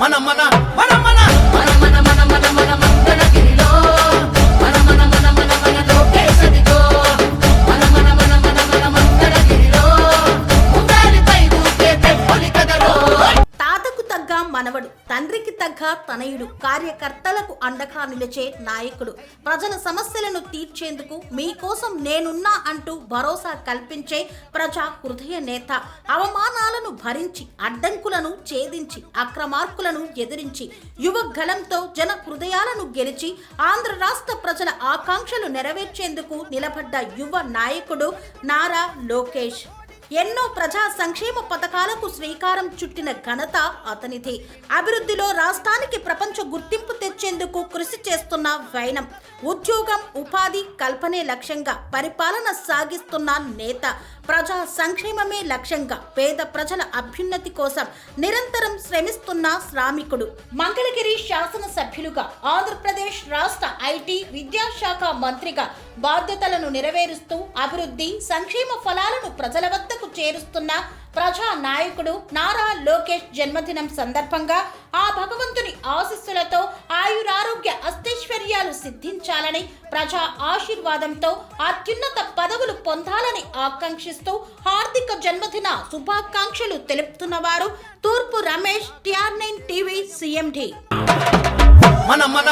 மன மன మనవడు. తండ్రికి తగ్గ తనయుడు కార్యకర్తలకు అండగా నిలిచే నాయకుడు. ప్రజల సమస్యలను తీర్చేందుకు మీకోసం నేనున్నా అంటూ భరోసా కల్పించే ప్రజా హృదయ నేత. అవమానాలను భరించి అడ్డంకులను ఛేదించి అక్రమార్కులను ఎదిరించి యువ గళంతో జన హృదయాలను గెలిచి ఆంధ్ర రాష్ట్ర ప్రజల ఆకాంక్షలు నెరవేర్చేందుకు నిలబడ్డ యువ నాయకుడు నారా లోకేష్. ఎన్నో ప్రజా సంక్షేమ పథకాలకు శ్రీకారం చుట్టిన ఘనత అతనిది. అభివృద్ధిలో రాష్ట్రానికి ప్రపంచ గుర్తింపు తెచ్చేందుకు కృషి చేస్తున్న వైనం. ఉద్యోగం ఉపాధి కల్పనే లక్ష్యంగా పరిపాలన సాగిస్తున్న నేత. ప్రజా సంక్షేమమే లక్ష్యంగా పేద ప్రజల అభ్యున్నతి కోసం నిరంతరం శ్రమిస్తున్న శ్రామికుడు. మంగళగిరి శాసనసభ్యులుగా ఆంధ్రప్రదేశ్ రాష్ట్ర ఐటీ విద్యాశాఖ మంత్రిగా బాధ్యతలను నెరవేరుస్తూ అభివృద్ధి సంక్షేమ ఫలాలను ప్రజల వద్దకు చేరుస్తున్న ప్రజా నాయకుడు నారా లోకేష్ జన్మదినం సందర్భంగా ఆ భగవంతుని ఆశ సిద్ధించాలని ప్రజా ఆశీర్వాదంతో అత్యున్నత పదవులు పొందాలని ఆకాంక్షిస్తూ హార్దిక జన్మదిన శుభాకాంక్షలు తెలుపుతున్న వారు తూర్పు Ramesh TR nine TV CMD. మన మన